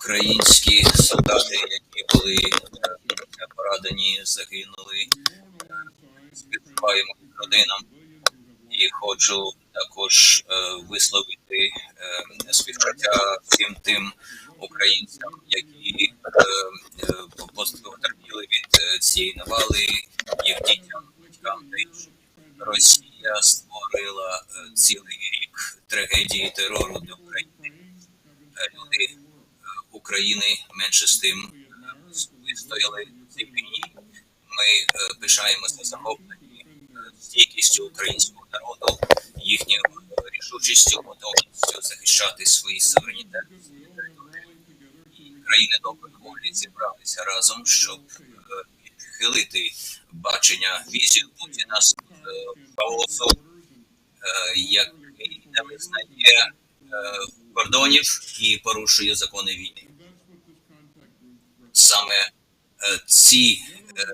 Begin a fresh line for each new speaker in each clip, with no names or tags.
українські солдати, які були е, поранені, загинули. Співчуваємо родинам і хочу також е, висловити е, співчуття всім тим українцям, які потерпіли від цієї навали, їх дітям, батькам та іншим. Росія створила цілий рік трагедії терору для України. Е, Люди е, України менше з тим вистояли цій війні. Ми е, пишаємося захоплені стійкістю українського народу, їхньою е, рішучістю, готовністю захищати свої суверенітет. І країни доброї волі зібралися разом, щоб е, відхилити бачення візію Путіна з хаосу, який не визнає кордонів і порушує закони війни. Саме е, ці е,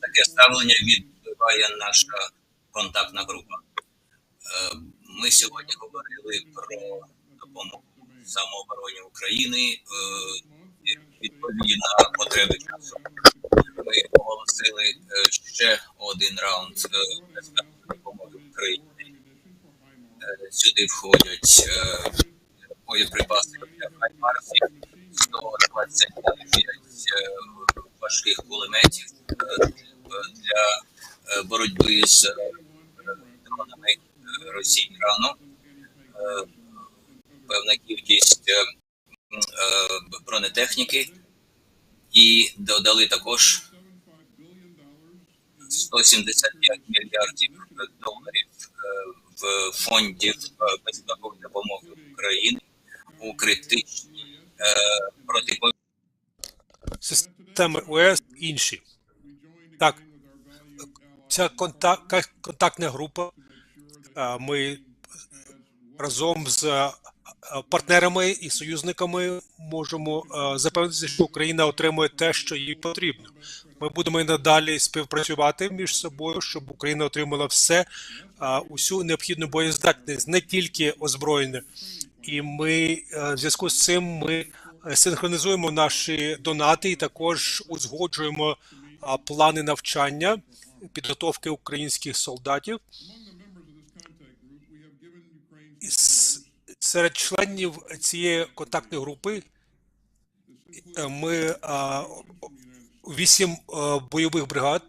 таке ставлення відбиває наша контактна група. Е, Ми сьогодні говорили про допомогу самообороні України відповіді на потреби часу. Ми оголосили ще один раунд допомоги Україні. Сюди входять боєприпаси для хаймарсів, 129 е, важких кулеметів для е, боротьби з е, дронами е, Росії Ірану. Певна кількість бронетехніки і додали також 175 мільярдів доларів в фондів безпекової допомоги України у критичній протиповітряній
системи ОС інші. Так, ця контак, контактна група. Ми разом з партнерами і союзниками можемо запевнитися, що Україна отримує те, що їй потрібно. Ми будемо і надалі співпрацювати між собою, щоб Україна отримала все, усю необхідну боєздатність, не тільки озброєння. І ми е, в зв'язку з цим ми е, синхронізуємо наші донати і також узгоджуємо плани навчання, підготовки українських солдатів. Серед членів цієї контактної групи е, ми вісім е, бойових бригад.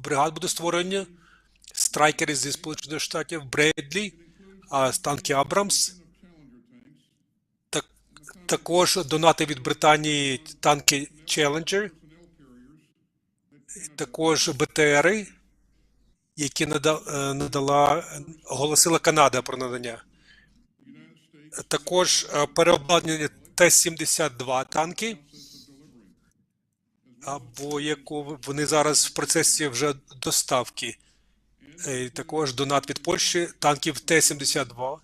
Бригад буде створені. Страйкери зі Сполучених Штатів, Бредлі, а, танки Абрамс. Так, також донати від Британії танки Challenger, також БТРи, які е, надала, оголосила Канада про надання. Також е, переобладнання Т-72 танки, або яку вони зараз в процесі вже доставки. Е, Також донат від Польщі, танків Т-72.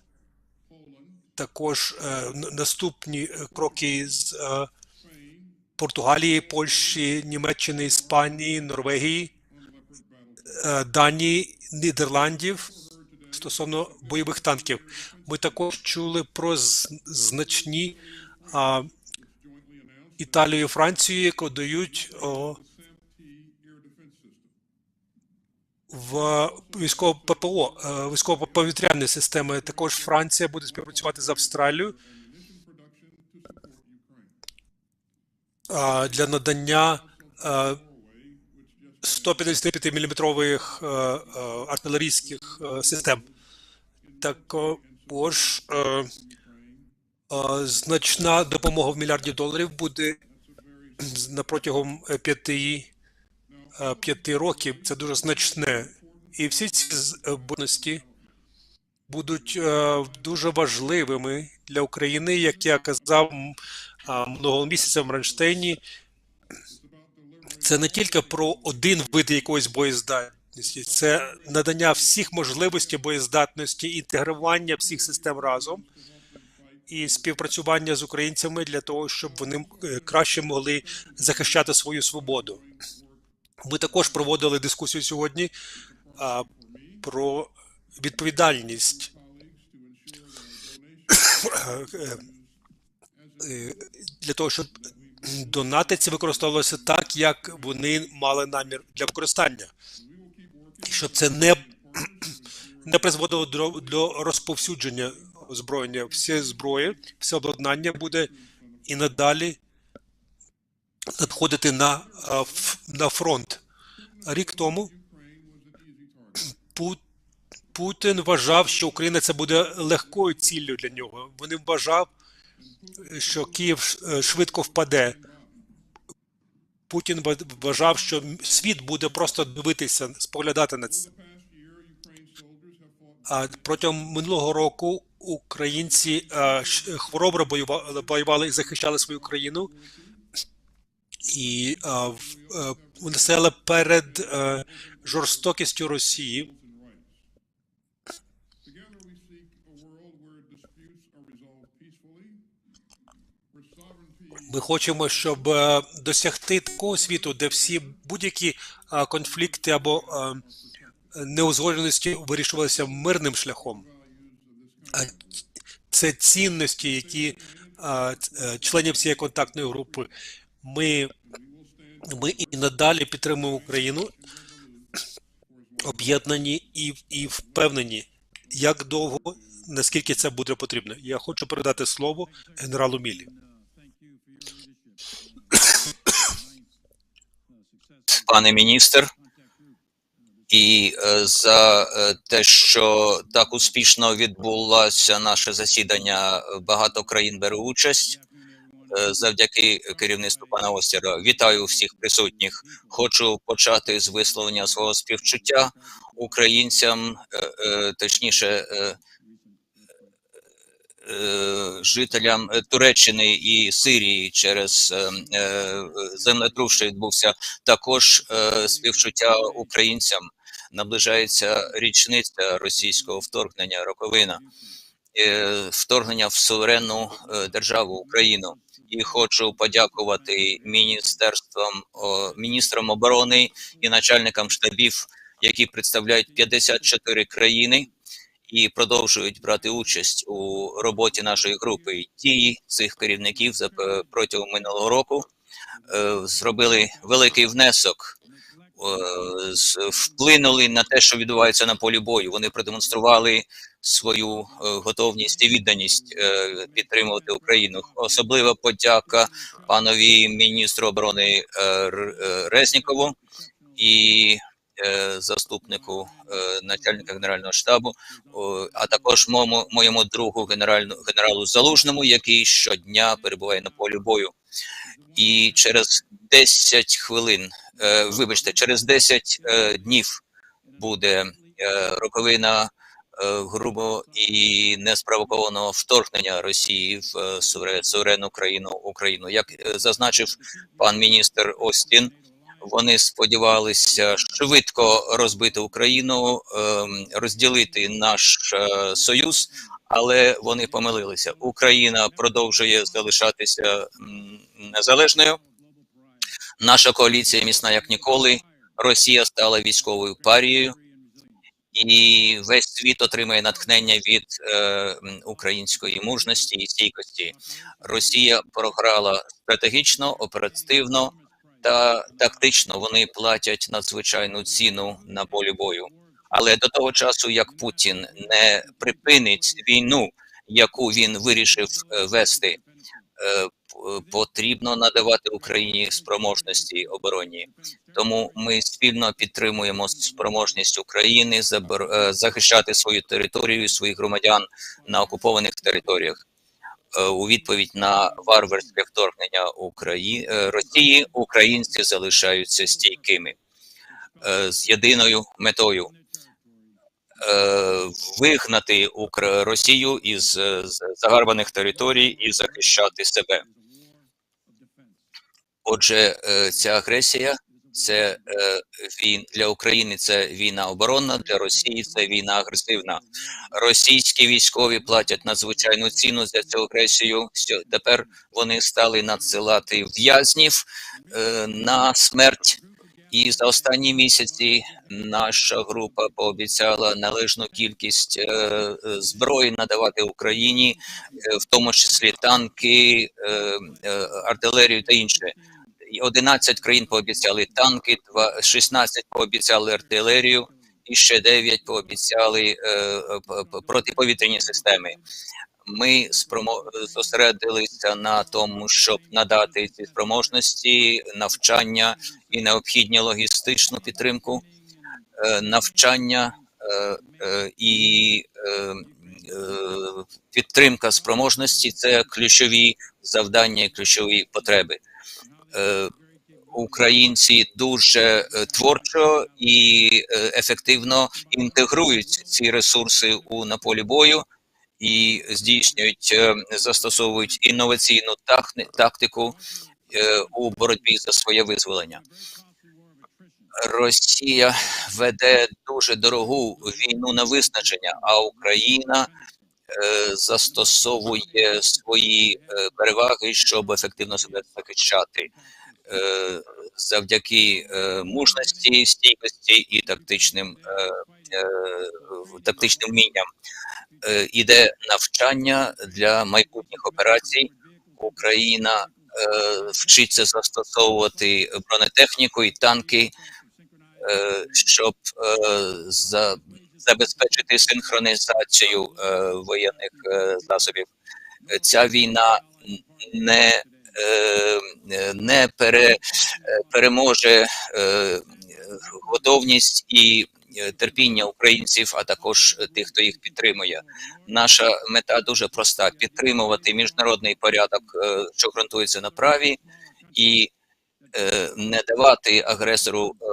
Також е, наступні е, кроки з Португалії, Польщі, Німеччини, Іспанії, Норвегії, Данії, Нідерландів стосовно бойових танків. Ми також чули про значні а, Італію і Францію, які дають о, в військово ППО, е, військово-повітряні системи. Також Франція буде співпрацювати з Австралією для надання е, 155 мм артилерійських е, систем. Також е, е, значна допомога в мільярді доларів буде на протягом е, п'яти е, п'яти років. Це дуже значне. І всі ці будуть е, дуже важливими для України, як я казав минулого місяця в Ранштейні. Це не тільки про один вид якоїсь боєздатності, це надання всіх можливостей боєздатності, інтегрування всіх систем разом і співпрацювання з українцями для того, щоб вони е, краще могли захищати свою свободу. Ми також проводили дискусію сьогодні а, про відповідальність е, для того, щоб донати ці використовувалися так, як вони мали намір для використання. Щоб це не, не призводило до, до розповсюдження озброєння. Всі зброї, все обладнання буде і надалі надходити на, на фронт. Рік тому Путін вважав, що Україна це буде легкою ціллю для нього. Вони вважав, що Київ е, швидко впаде. Путін вважав, що світ буде просто дивитися, споглядати на це. А протягом минулого року українці е, хоробро воювали, і захищали свою країну. І е, е, вони стояли перед е, жорстокістю Росії. Ми хочемо, щоб е, досягти такого світу, де всі будь-які е, конфлікти або е, неузгодженості вирішувалися мирним шляхом. Це цінності, які е, членів цієї контактної групи. Ми, ми і надалі підтримуємо Україну, об'єднані і, і впевнені, як довго, наскільки це буде потрібно. Я хочу передати слово генералу Мілі.
пане міністр, і е, за е, те, що так успішно відбулося наше засідання. е, Багато країн бере участь завдяки керівництву пана Остера. Вітаю всіх присутніх. Хочу почати з висловлення свого співчуття українцям, точніше. Жителям Туреччини і Сирії через землетрус, що відбувся, також співчуття українцям. Наближається річниця російського вторгнення, роковина е, вторгнення в суверенну е, державу Україну. І хочу подякувати міністерствам, міністрам оборони і начальникам штабів, які представляють 54 країни і продовжують брати участь у роботі нашої групи. І Дії цих керівників за протягом минулого року е, зробили великий внесок, е, вплинули на те, що відбувається на полі бою. Вони продемонстрували свою е, готовність і відданість е, підтримувати Україну. Особлива подяка панові міністру оборони е, е, Резнікову і е, заступнику е, начальника генерального штабу, а також моєму, моєму другу генеральну, генералу Залужному, який щодня перебуває на полі бою. І через 10 хвилин, е, вибачте, через 10 е, днів буде е, роковина е, грубо і неспровокованого вторгнення Росії в е, суверенну країну Україну. Як е, зазначив пан міністр Остін, вони сподівалися швидко розбити Україну, ем, розділити наш е, союз, але вони помилилися. Україна продовжує залишатися незалежною. Наша коаліція міцна як ніколи. Росія стала військовою парією, і весь світ отримає натхнення від е, української мужності і стійкості. Росія програла стратегічно, оперативно та тактично. Вони платять надзвичайну ціну на полі бою. Але до того часу, як Путін не припинить війну, яку він вирішив е, вести, потрібно надавати Україні спроможності оборонні. Тому ми спільно підтримуємо спроможність України е, захищати свою територію і своїх громадян на окупованих територіях. Е, У відповідь на варварське вторгнення Украї... е, Росії українці залишаються стійкими е, з єдиною метою е, вигнати. Росію із е, загарбаних територій і захищати себе. Отже, е, ця агресія це е, він для України це війна оборонна, для Росії це війна агресивна. Російські військові платять надзвичайну ціну за цю агресію. Тепер вони стали надсилати в'язнів на смерть І за останні місяці наша група пообіцяла належну кількість е, е, зброї надавати Україні, е, в тому числі танки, артилерію та інше. І 11 країн пообіцяли танки, два- 16 пообіцяли артилерію, і ще 9 пообіцяли е, е, протиповітряні системи. Ми зосередилися на тому, щоб надати ці спроможності, навчання і необхідну логістичну підтримку, е, навчання і підтримка спроможності це ключові завдання, і ключові потреби. Українці дуже е, творчо і е, ефективно інтегрують ці ресурси у на полі бою і здійснюють, е, застосовують інноваційну тактику у боротьбі за своє визволення. Росія веде дуже дорогу війну на визначення, а Україна е, застосовує свої переваги, щоб ефективно себе захищати. Е, завдяки е, мужності, стійкості і тактичним, е, тактичним вмінням. Іде навчання для майбутніх операцій. Україна вчиться застосовувати бронетехніку і танки, щоб за, забезпечити синхронізацію воєнних засобів. Ця війна не, не пере, е, переможе е, готовність і е, терпіння українців, а також тих, хто їх підтримує. Наша мета дуже проста: підтримувати міжнародний порядок, е, що ґрунтується на праві, і е, не давати агресору е,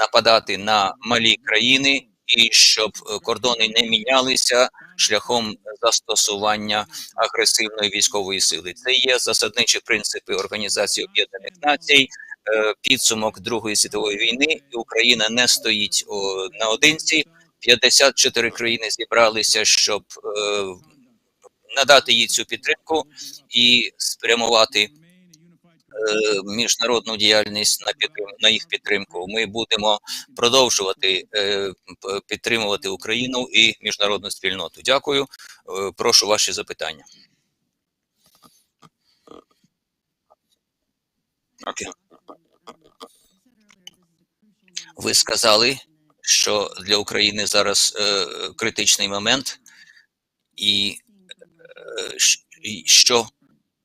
нападати на малі країни, і щоб е, кордони не мінялися шляхом застосування агресивної військової сили. Це є засадничі принципи Організації Об'єднаних Націй. е, Підсумок Другої світової війни, і Україна не стоїть о, наодинці. 54 країни зібралися, щоб е, надати їй цю підтримку і спрямувати міжнародну діяльність на підтрим, на їх підтримку. Ми будемо продовжувати е, підтримувати Україну і міжнародну спільноту. Дякую. Е, прошу ваші запитання. Окей. Ви сказали, що для України зараз е, критичний момент, і е, що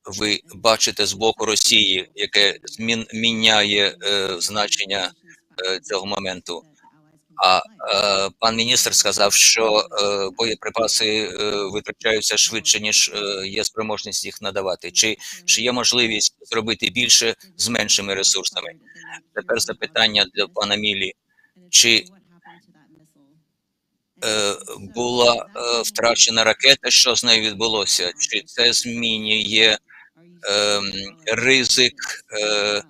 ви бачите з боку Росії, яке змін міняє е, значення е, цього моменту. А е, пан міністр сказав, що е, боєприпаси е, витрачаються швидше, ніж е, є спроможність їх надавати. Чи, чи є можливість зробити більше з меншими ресурсами? Тепер запитання для пана Мілі. Чи е, була е, втрачена ракета? Що з нею відбулося? Чи це змінює ризик? Е,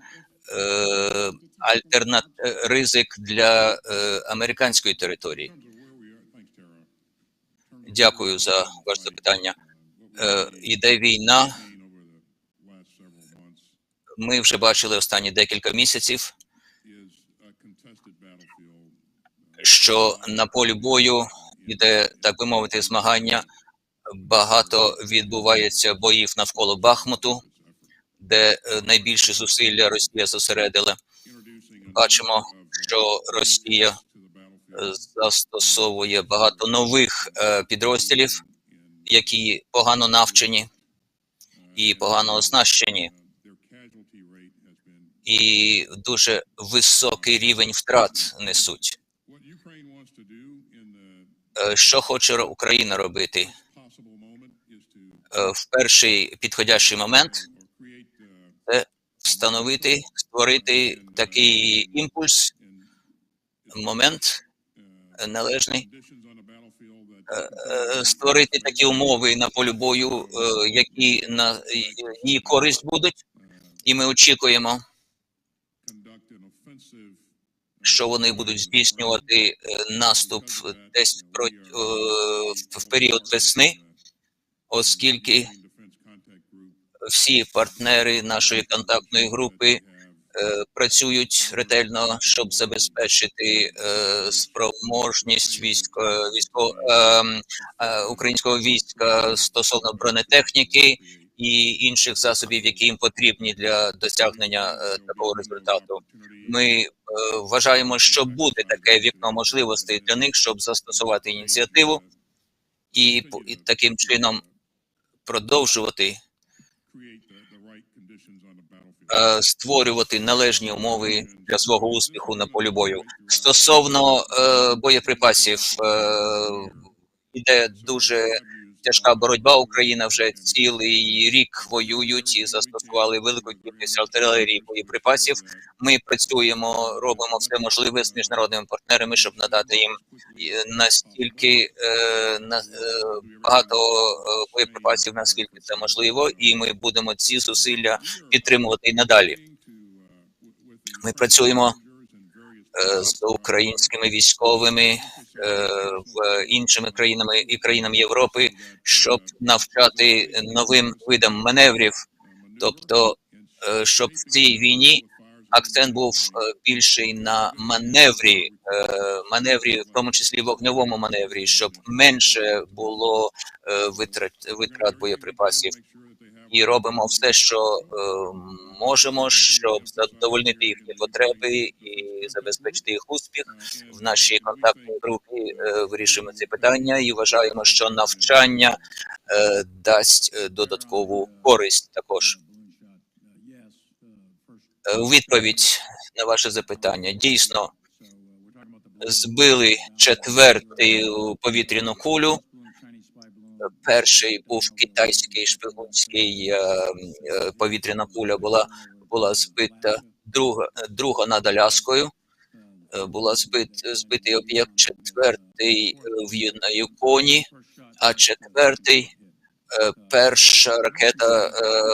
е, альтернат е, ризик для американської території. Дякую за ваше запитання. Іде війна. Ми вже бачили останні декілька місяців, що на полі бою іде, так би мовити, змагання. Багато відбувається боїв навколо Бахмуту, де е, найбільше зусилля Росія зосередила. Бачимо, що Росія е, застосовує багато нових е, підрозділів, які погано навчені і погано оснащені, і дуже високий рівень втрат несуть. Що хоче Україна робити в перший підходящий момент? це Встановити, створити такий імпульс, момент е, належний, е, е, створити такі умови на полі бою, е, які на її користь будуть, і ми очікуємо, що вони будуть здійснювати е, наступ десь е, в період весни, оскільки всі партнери нашої контактної групи е, працюють ретельно, щоб забезпечити е, спроможність військо, військо, е, українського війська стосовно бронетехніки і інших засобів, які їм потрібні для досягнення такого результату. Ми вважаємо, що буде таке вікно можливостей для них, щоб застосувати ініціативу і, і таким чином продовжувати е, створювати належні умови для свого успіху на полі бою. Стосовно е, боєприпасів, е, іде дуже тяжка боротьба. Україна вже цілий рік воюють і застосували велику кількість артилерії боєприпасів. Ми працюємо, робимо все можливе з міжнародними партнерами, щоб надати їм е, настільки е, на, е, багато е, боєприпасів, наскільки це можливо, і ми будемо ці зусилля підтримувати і надалі. Ми працюємо з українськими військовими е, в іншими країнами і країнами Європи, щоб навчати новим видам маневрів, тобто е, щоб в цій війні акцент був е, більший на маневрі, е, маневрі, в тому числі вогневому маневрі, щоб менше було е, витрат витрат боєприпасів. І робимо все, що е, можемо, щоб задовольнити їхні потреби і забезпечити їх успіх. В нашій контактній групі е, вирішуємо ці питання і вважаємо, що навчання е, дасть е, додаткову користь також. У відповідь на ваше запитання дійсно збили четверту повітряну кулю. Перший був китайський шпигунський е, е, повітряна куля була була збита. Друга друга над Аляскою е, була збит збитий об'єкт. Четвертий е, в на Юконі, а четвертий е, перша ракета е,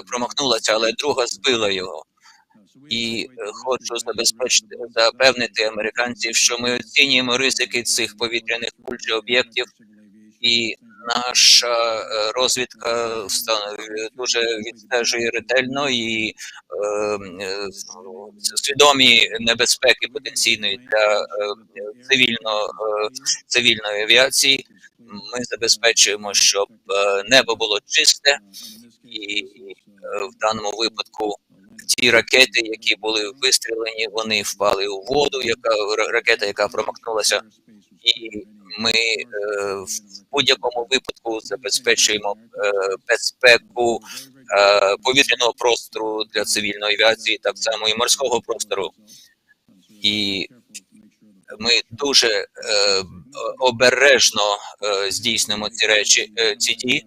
промахнулася, але друга збила його. І е, хочу забезпечити запевнити американців, що ми оцінюємо ризики цих повітряних куль об'єктів, і наша е, розвідка дуже відстежує ретельно і е, е, свідомі небезпеки потенційної для е, цивільно, е, цивільної авіації. Ми забезпечуємо, щоб небо було чисте, і в даному випадку ті ракети, які були вистрілені, вони впали у воду, яка ракета, яка промахнулася, і ми е, в будь-якому випадку забезпечуємо е, безпеку е, повітряного простору для цивільної авіації, так само і морського простору. І ми дуже е, обережно е, здійснимо ці речі, е, ці дії.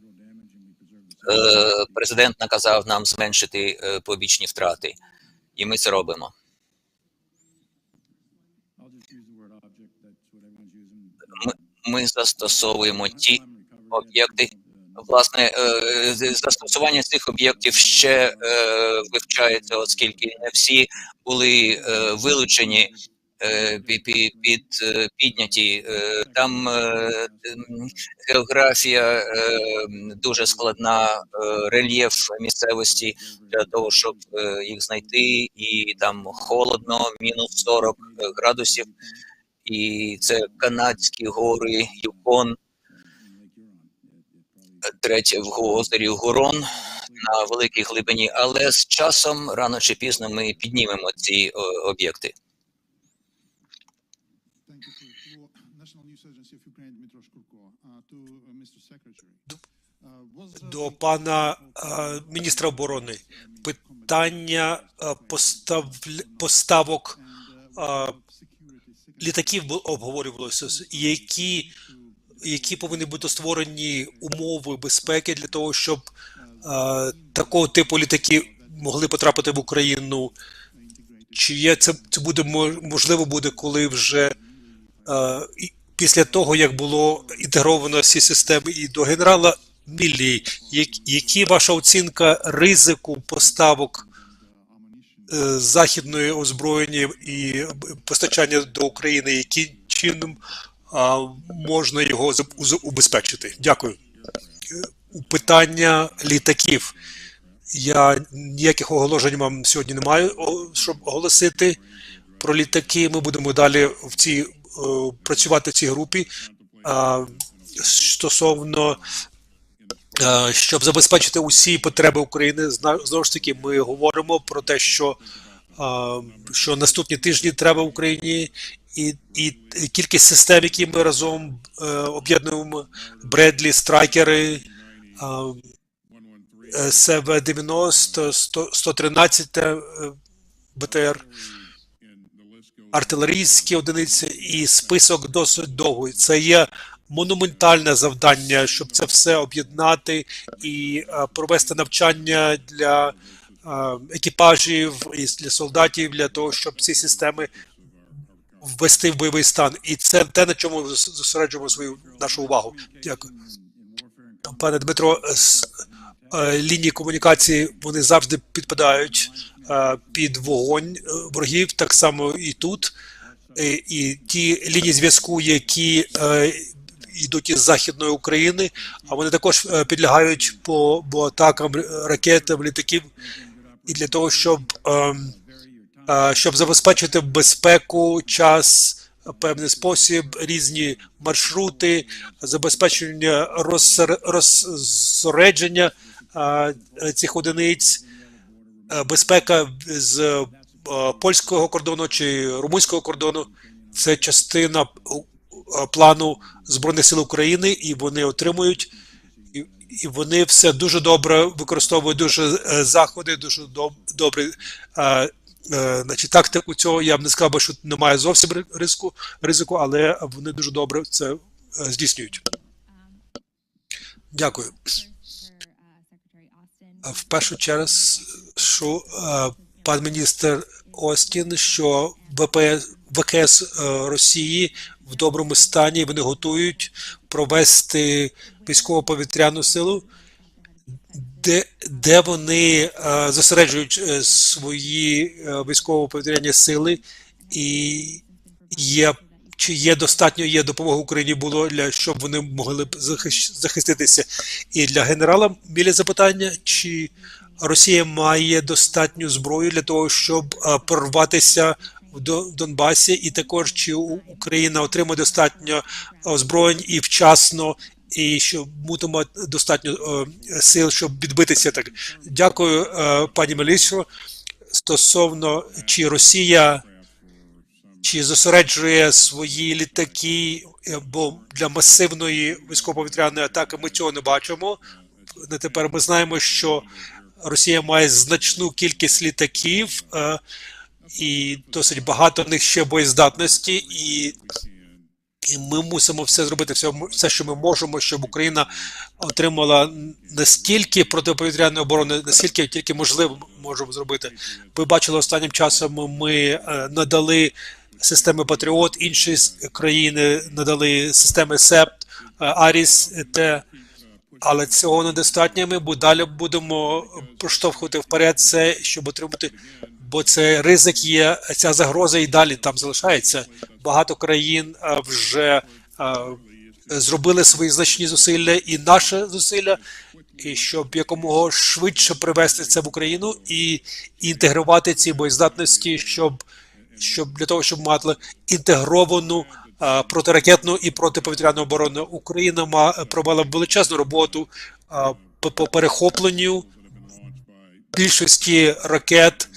Е, президент наказав нам зменшити е, побічні втрати, і ми це робимо. Ми застосовуємо ті об'єкти. Власне, е, застосування цих об'єктів ще вивчається, оскільки не всі були вилучені під е, підняті. Е, Там е, географія е, дуже складна, е, рельєф місцевості для того, щоб е, їх знайти, і там холодно, мінус 40 градусів. І це канадські гори, Юкон, третє в озері Гурон на великій глибині, але з часом рано чи пізно ми піднімемо ці об'єкти.
До пана міністра оборони. Питання поставль- поставок
uh,
літаків обговорювалося, які, які повинні бути створені умови безпеки для того, щоб такого типу літаки могли потрапити в Україну. Чи є це, це буде мо- можливо буде, коли вже е, після того, як було інтегровано всі системи і до генерала Міллі, як- які ваша оцінка ризику поставок е, західної озброєння і постачання до України, яким чином можна його убезпечити? Дякую. Е, питання літаків. Я ніяких оголошень вам сьогодні не маю, щоб оголосити про літаки. Ми будемо далі в цій працювати в цій групі стосовно е, щоб забезпечити усі потреби України. Знову ж таки, ми говоримо про те, що, що наступні тижні треба Україні, і, і кількість систем, які ми разом е, об'єднуємо, Бредлі, страйкери. е, СВ-90, 100 113 е, БТР, артилерійські одиниці, і список досить довгий. Це є монументальне завдання, щоб це все об'єднати і е, провести навчання для е, екіпажів і для солдатів, для того, щоб ці системи ввести в бойовий стан. І це те, на чому зосереджуємо свою нашу увагу. Дякую. Пане Дмитро, е, лінії комунікації вони завжди підпадають під вогонь е, ворогів, так само і тут. І, і ті лінії зв'язку, які е, йдуть із Західної України, а вони також е, підлягають по, по атакам ракетам, літаків. І для того, щоб, е, щоб забезпечити безпеку, час, певний спосіб, різні маршрути, забезпечення розсер- розсередження е, цих одиниць, е, безпека з е, польського кордону чи румунського кордону це частина е, плану Збройних сил України, і вони отримують. І, вони все дуже добре використовують дуже е, заходи, дуже доб, добре. Е, е, значить, тактику цього я б не сказав, що немає зовсім ризику, ризику, але вони дуже добре це е, здійснюють. Дякую. В першу чергу, що е, пан міністр Остін, що ВПС, ВКС е, Росії в доброму стані вони готують провести військово-повітряну силу, де, де вони е, зосереджують свої військово-повітряні сили, і є чи є достатньо є допомоги Україні було для щоб вони могли б захиститися. І для генерала біля запитання, чи Росія має достатню зброю для того, щоб е, прорватися в До- Донбасі, і також чи Україна отримує достатньо озброєнь і вчасно, і що мутимо достатньо е, сил, щоб відбитися так. Дякую, е, пані Мелісо. Стосовно чи Росія чи зосереджує свої літаки, е, бо для масивної військово-повітряної атаки ми цього не бачимо. На тепер ми знаємо, що Росія має значну кількість літаків, е, і досить багато в них ще боєздатності, і, і ми мусимо все зробити, все, все, що ми можемо, щоб Україна отримала настільки протиповітряної оборони, наскільки тільки можливо можемо зробити. Ви бачили останнім часом, ми е, надали системи Патріот, інші країни надали системи СЕПТ, е, Аріс, Т. Але цього недостатньо. Ми далі будемо проштовхувати вперед це, щоб отримати, бо це ризик є, ця загроза і далі там залишається. Багато країн вже зробили свої значні зусилля і наше зусилля, і щоб якомога швидше привести це в Україну і, інтегрувати ці боєздатності, щоб, щоб для того, щоб мати інтегровану протиракетну і протиповітряну оборону. Україна провела величезну роботу по, по перехопленню більшості ракет,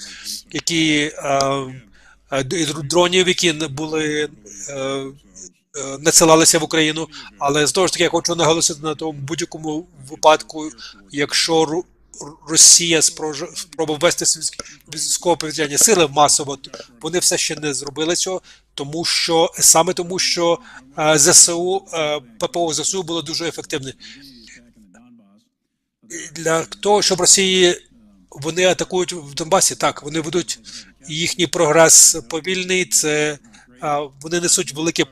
які і дронів, які були. е, е, Надсилалися в Україну, але знову ж таки я хочу наголосити на тому будь-якому випадку, якщо Росія спробує ввести військово-повітряні сили масово, вони все ще не зробили цього, тому що саме тому, що е, ЗСУ е, ППО ЗСУ було дуже ефективне. Для того, щоб Росії вони атакують в Донбасі, так вони ведуть їхній прогрес повільний. Це вони несуть великі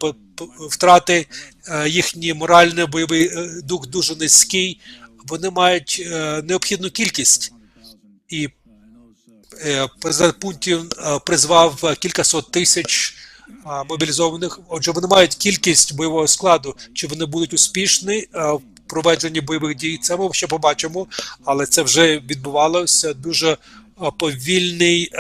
втрати, е, їхній моральний бойовий дух дуже низький. Вони мають е, необхідну кількість і е, президент Путін е, призвав кількасот тисяч мобілізованих. Отже, вони мають кількість бойового складу. Чи вони будуть успішні в проведенні бойових дій. Це ми ще побачимо, але це вже відбувалося дуже повільний,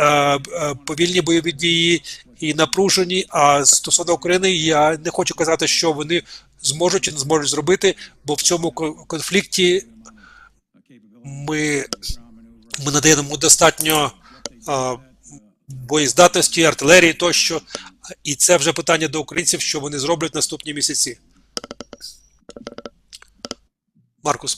повільні бойові дії і напружені. А стосовно України, я не хочу казати, що вони зможуть чи не зможуть зробити, бо в цьому конфлікті ми, ми надаємо достатньо е, боєздатності, артилерії тощо. І це вже питання до українців, що вони зроблять наступні місяці. Маркус.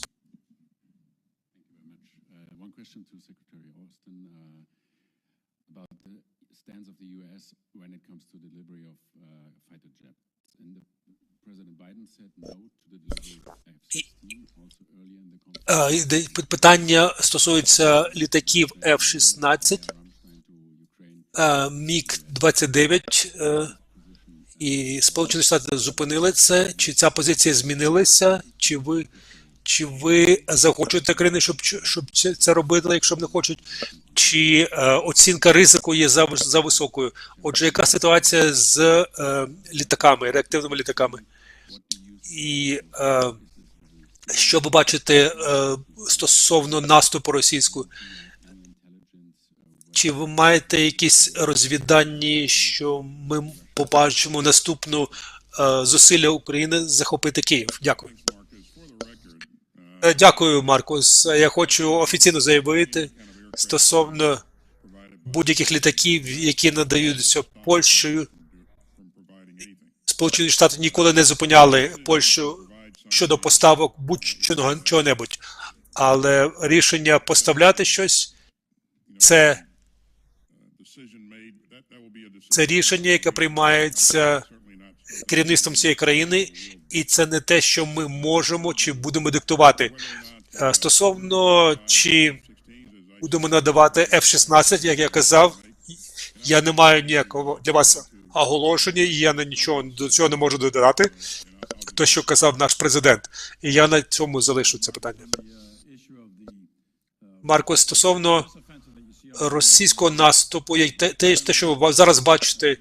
One question to Secretary Austin about the stance of the U.S. when it comes to delivery of fighter jets. And the, President Biden said no to the delivery of F-16 also earlier in the conflict.
Де- пи- Питання стосується літаків F-16,
Rammstein to Ukraine.
е, Міг-29, і Сполучені Штати зупинили це. Чи ця позиція змінилася? Чи ви, чи ви захочете країни, щоб, щоб це робили, якщо б не хочуть? Чи е, оцінка ризику є за, за високою? Отже, яка ситуація з е, літаками, реактивними літаками? І що ви бачите стосовно наступу російського? Чи ви маєте якісь розвіддані, що ми побачимо наступну е, зусилля України захопити Київ? Дякую. Е, Дякую, Маркус. Я хочу офіційно заявити стосовно будь-яких літаків, які надаються Польщею. Сполучені Штати ніколи не зупиняли Польщу щодо поставок будь-чого чого-небудь. Але рішення поставляти щось це це рішення, яке приймається керівництвом цієї країни, і це не те, що ми можемо чи будемо диктувати. Е, Стосовно чи будемо надавати F-16, як я казав, я не маю ніякого для вас оголошення, і я на нічого до цього не можу додати. То, що казав наш президент, і я на цьому залишу це питання. Марко, стосовно російського наступу, як те, те, що ви зараз бачите е,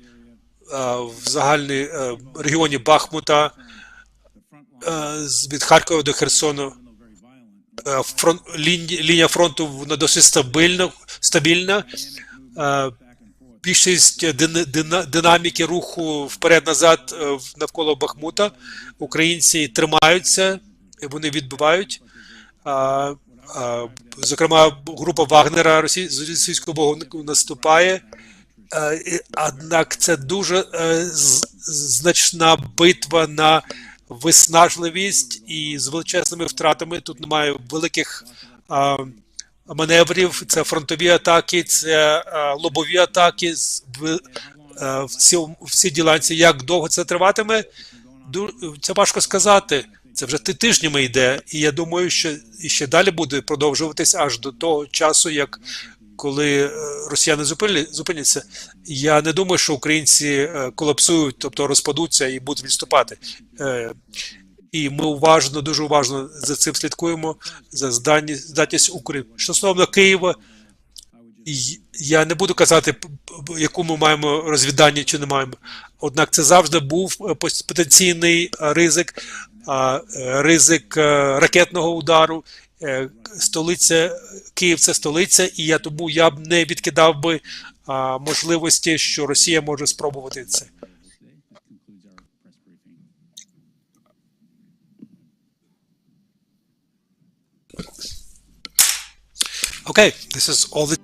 в загальній е, регіоні Бахмута е, від Харкова до Херсону. Фронт, лінія фронту вона досить стабільна. стабільна. Більшість динаміки руху вперед-назад е, навколо Бахмута. Українці тримаються, вони а, Зокрема, група Вагнера з російського наступає. Е, Однак це дуже е, значна битва на виснажливість і з величезними втратами. Тут немає великих маневрів. Це фронтові атаки, це лобові атаки в, е, в, цьому- в цій ділянці. Як довго це триватиме? Це важко сказати. Це вже тижнями йде, і я думаю, що ще далі буде продовжуватись аж до того часу, як коли е, росіяни зупиняться. Я не думаю, що українці е, колапсують, тобто розпадуться і будуть відступати. І ми уважно, дуже уважно за цим слідкуємо, за здатність України. Що стосовно Києва, я не буду казати, яку ми маємо розвідання чи не маємо. Однак це завжди був е, потенційний е, ризик, е, ризик ракетного удару. Столиця Київ це столиця, і я тому я б не відкидав би можливості, що Росія може спробувати це. Okay, this is all the